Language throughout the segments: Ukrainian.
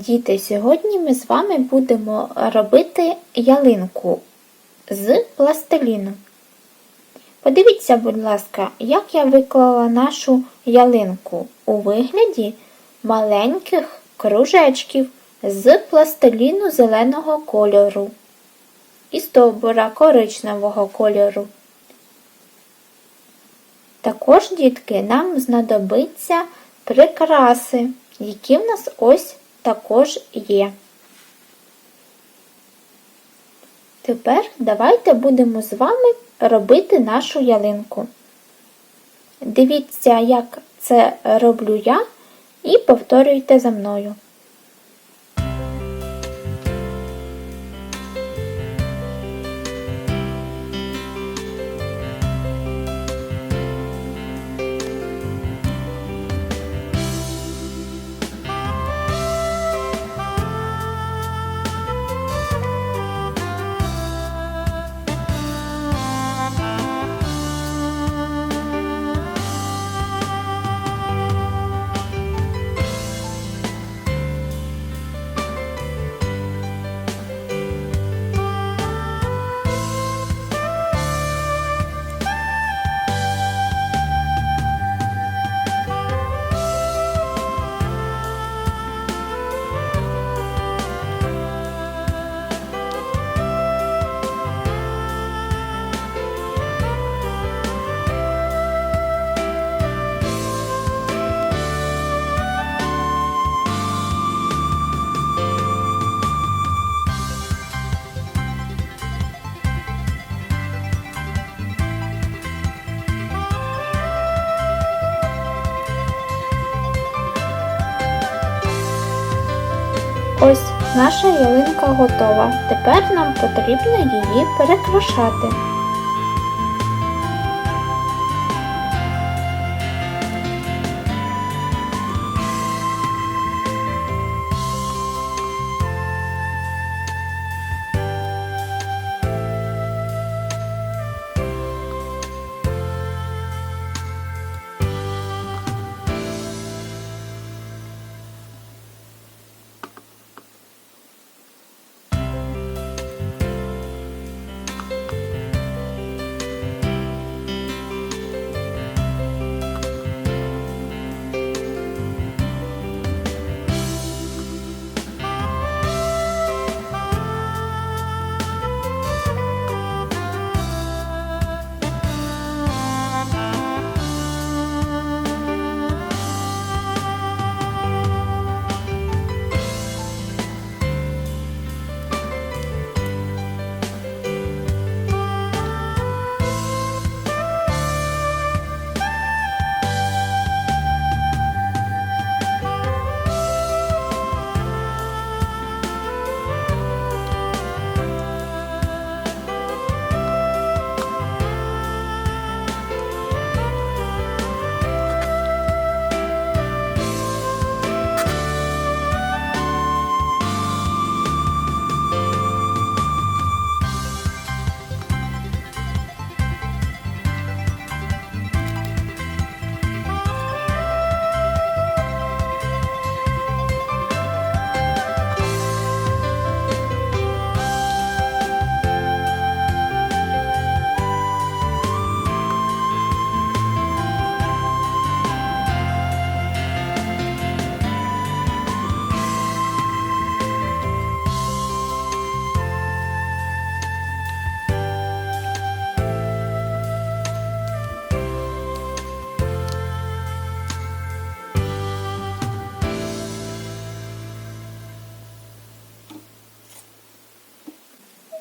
Діти, сьогодні ми з вами будемо робити ялинку з пластиліну. Подивіться, будь ласка, як я виклала нашу ялинку у вигляді маленьких кружечків з пластиліну зеленого кольору і стовбура коричневого кольору. Також, дітки, нам знадобиться прикраси, які в нас ось також є. Тепер давайте будемо з вами робити нашу ялинку. Дивіться, як це роблю я, і повторюйте за мною. Ось наша ялинка готова. Тепер нам потрібно її перекрашати.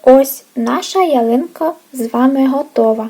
Ось наша ялинка з вами готова.